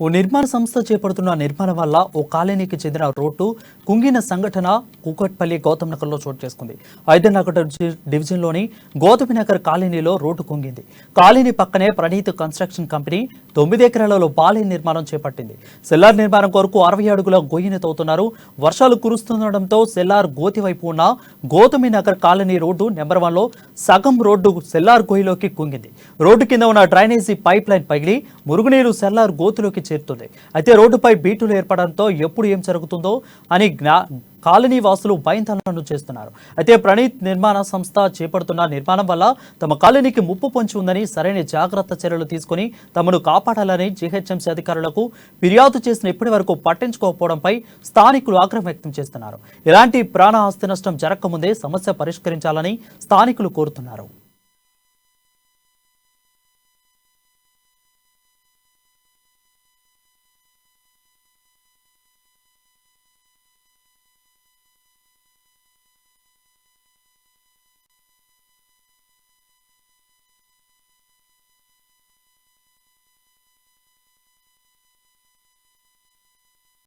ఓ నిర్మాణ సంస్థ చేపడుతున్న నిర్మాణం వల్ల ఓ కాలనీకి చెందిన రోడ్డు కుంగిన సంఘటన కూకట్పల్లి గౌతమ్ నగర్లో చోటు చేసుకుంది. హైదర్నగర్ డివిజన్లోని గౌతమి నగర్ కాలనీలో రోడ్డు కుంగింది. కాలనీ పక్కనే ప్రణీత్ కన్స్ట్రక్షన్ కంపెనీ తొమ్మిది ఎకరాలలో బాలే నిర్మాణం చేపట్టింది. సెల్లార్ నిర్మాణం కొరకు అరవై అడుగుల గొయ్యిని తవ్వుతున్నారు. వర్షాలు కురుస్తుండటంతో సెల్లార్ గోతి వైపు ఉన్న Gautami Nagar colony road number వన్లో సగం రోడ్డు సెల్లార్ గొయ్యిలోకి కుంగింది. రోడ్డు కింద ఉన్న డ్రైనేజీ పైప్ లైన్ పగిలి మురుగునీరు సెల్లార్ గోతులోకి చేరుతుంది. అయితే రోడ్డుపై బీటులు ఏర్పడంతో ఎప్పుడు ఏం జరుగుతుందో అని జ్ఞా కాలనీ వాసులు భయంతలను చేస్తున్నారు. అయితే ప్రణీత్ నిర్మాణ సంస్థ చేపడుతున్న నిర్మాణం వల్ల తమ కాలనీకి ముప్పు పొంచి ఉందని సరైన జాగ్రత్త చర్యలు తీసుకుని తమను కాపాడాలని జీహెచ్ఎంసీ అధికారులకు ఫిర్యాదు చేసిన ఇప్పటి వరకు పట్టించుకోకపోవడంపై స్థానికులు ఆగ్రహం వ్యక్తం చేస్తున్నారు. ఇలాంటి ప్రాణ ఆస్తి నష్టం జరగకముందే సమస్య పరిష్కరించాలని స్థానికులు కోరుతున్నారు.